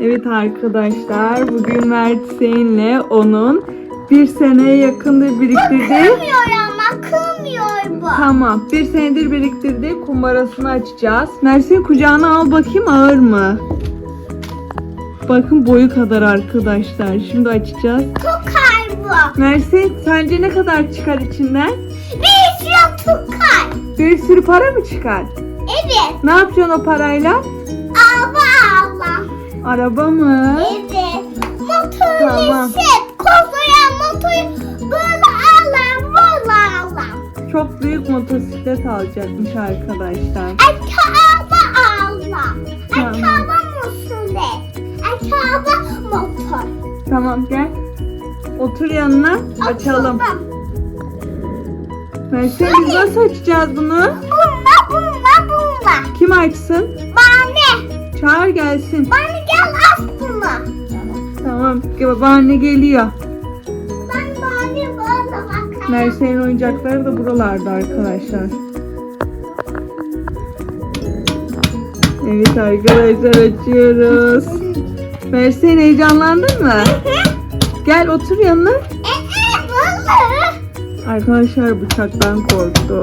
Evet arkadaşlar bugün Mert Hüseyin'le onun bir seneye yakındır biriktirdiği Kırmıyor ama kırmıyor bu. Tamam bir senedir biriktirdiği kumbarasını açacağız. Mert Hüseyin kucağına al bakayım ağır mı? Bakın boyu kadar arkadaşlar. Şimdi açacağız. Tukar bu. Mert Hüseyin sence ne kadar çıkar içinden? Bir sürü tukar. Bir sürü para mı çıkar? Evet. Ne yapacaksın o parayla? Araba mı? Evet. Motor Tamam. set. Kozoya motor. Böyle alam. Böyle alam. Çok büyük motosiklet alacakmış arkadaşlar. Akaba Allah. Tamam. Akaba motosiklet. Akaba motor. Tamam gel. Otur yanına açalım. Merse biz nasıl açacağız bunu? Bununla bununla bununla. Kim açsın? Çağır gelsin. Bana gel aç bunu. Tamam babaanne geliyor. Ben bana böyle bakarım. Merse'nin oyuncakları da buralarda arkadaşlar. Evet arkadaşlar açıyoruz. Merse'nin heyecanlandın mı? Gel otur yanına. Ee, böyle. Arkadaşlar bıçaktan korktu.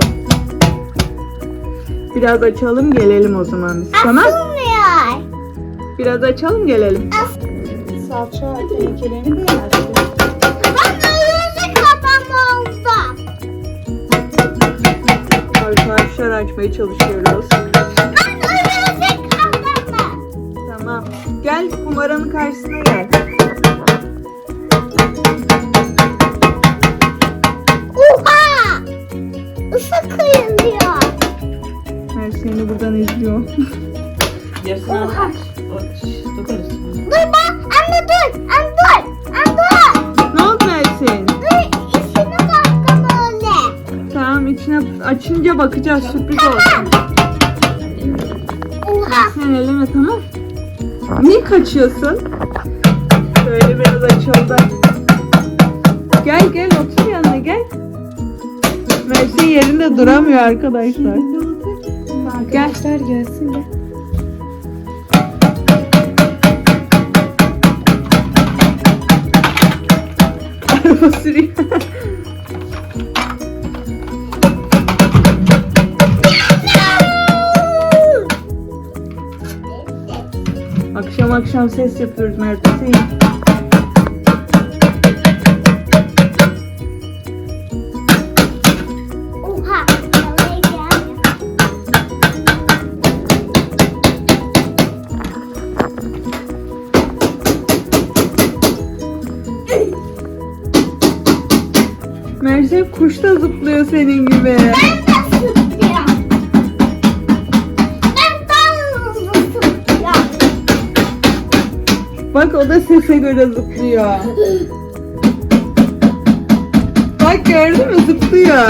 Biraz açalım gelelim o zaman biz. Tamam. Biraz açalım gelelim. Salça tenekelerini de Ben öyle kafam oldu. Arkadaşlar açmaya çalışıyoruz. Ben öyle kafamı. Tamam. Gel kumaranın karşısına gel. Oha! Isı kıyılıyor. Her seni buradan izliyor. Yarısını. Oha! Açınca bakacağız sürpriz olsun. Oha! Sen eleme tamam. Niye kaçıyorsun? Şöyle biraz açıldı. Gel gel otur yanına gel. Mersin yerinde duramıyor arkadaşlar. Gel. Arkadaşlar gelsin de. Araba sürüyor. Akşam ses yapıyoruz Mert Hüseyin. Oha! Kuş da zıplıyor senin gibi. Bak o da sese göre zıplıyor. Bak gördün mü zıplıyor.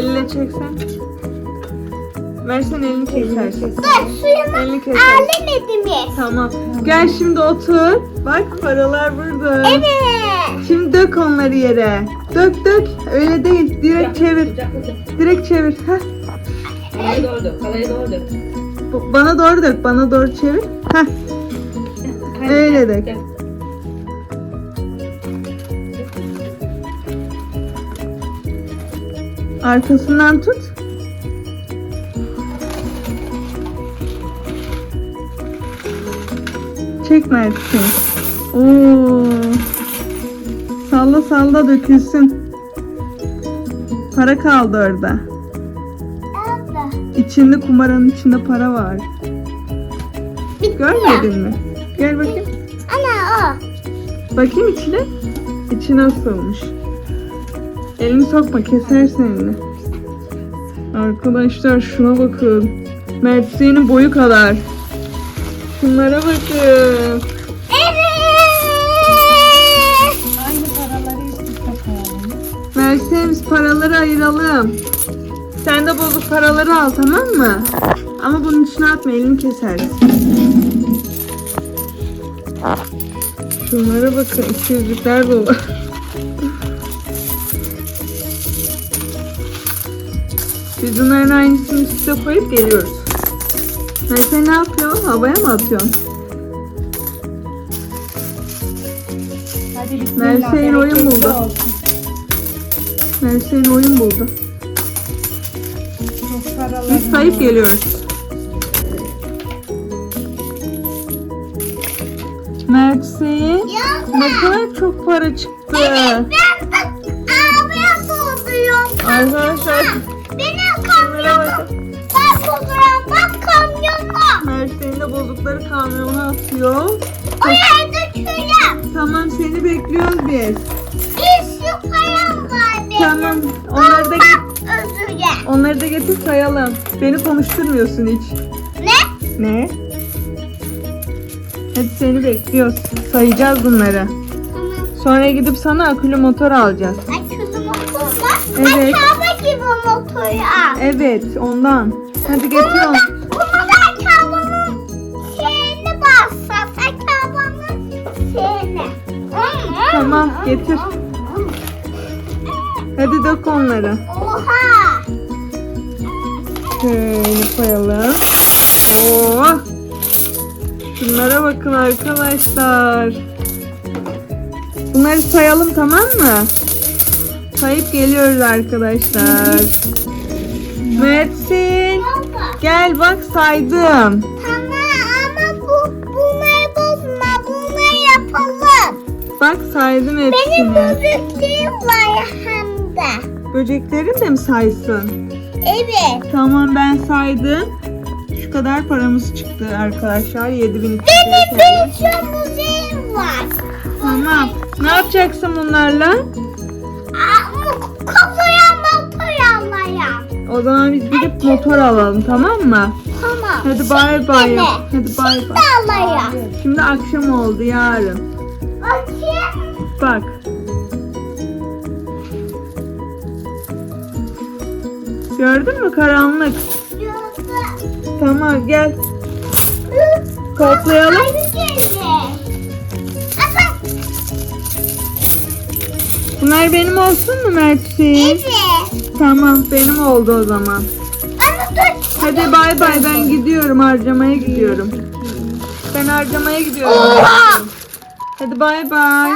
Eline çeksen. Versen elini kesersin. Dur suyumu Elini keser. ağlamadı mı? Tamam. Gel şimdi otur. Bak paralar burada. Evet. Şimdi dök onları yere. Dök dök. Öyle değil. Direkt çevir. Direkt çevir. Heh. Kalaya doğru dök. Kalaya doğru dök. Bu- Bana doğru dök. Bana doğru çevir. Heh. Öyle dök. Arkasından tut. Çek Mert'in. Oo. Salla salla dökülsün. Para kaldı orada. Abla. İçinde kumaranın içinde para var. Görmedin mi? Gel bakayım. Ana o. Bakayım içine. İçi nasılmış? Elini sokma kesersin elini. Arkadaşlar şuna bakın. Mert'in boyu kadar. Şunlara bakın. Evet. Aynı paraları üst üste koyalım. Mert'e biz paraları ayıralım. Sen de bozuk paraları al tamam mı? Ama bunun içine atma elini kesersin. Şunlara bakın iki yüzlükler dolu. Biz bunların aynısını üstüne koyup geliyoruz. Mert'e ne yapıyorsun? Havaya mı atıyorsun? Hadi Merseğin oyun buldu. Mert'in oyun buldu. Biz sayıp geliyoruz. Yok. ne çok para çıktı. Ben de abiye dolduruyorum. Arkadaşlar Bak fotoğraf bak Hüseyin de bozukları kamyona atıyor. O yerde. Tamam seni bekliyoruz biz. Bir şu var benim. Tamam onları da get Özür dilerim. onları da getir sayalım. Beni konuşturmuyorsun hiç. Ne? Ne? Hadi seni bekliyoruz. Sayacağız bunları. Tamam. Sonra gidip sana akülü motor alacağız. Ay kızım motor var. Evet. Aşağıda gibi motoru al. Evet ondan. Hadi getir onu. Bunu da arabanın şeyini bassak. Arabanın şeyini. Tamam, getir. Hadi dök onları. Oha. Şöyle koyalım. Oo. Şunlara bakın arkadaşlar. Bunları sayalım tamam mı? Sayıp geliyoruz arkadaşlar. Mert'sin. Gel bak saydım. Tamam ama bu bunları bozma. Bunları yapalım. Bak saydım Benim hepsini. böceklerim var hem de. Böceklerin de mi saysın? Evet. Tamam ben saydım. Şu kadar paramız çıktı arkadaşlar. 7200 Benim bir şu var. Tamam. Ne yapacaksın bunlarla? Kafaya motor almaya. O zaman biz gidip motor alalım tamam mı? Tamam. Hadi bay bay. Şimdi yap. Hadi bay Şimdi bay. alaya. Şimdi akşam oldu yarın. Bakayım. Bak. Gördün mü karanlık? Yoksa- Tamam gel. Toplayalım. Bunlar benim olsun mu Mert'ciğim? evet. Tamam benim oldu o zaman. Ama dur. Hadi bay bay ben gidiyorum harcamaya gidiyorum. Ben harcamaya gidiyorum. Oha! Hadi bay bay.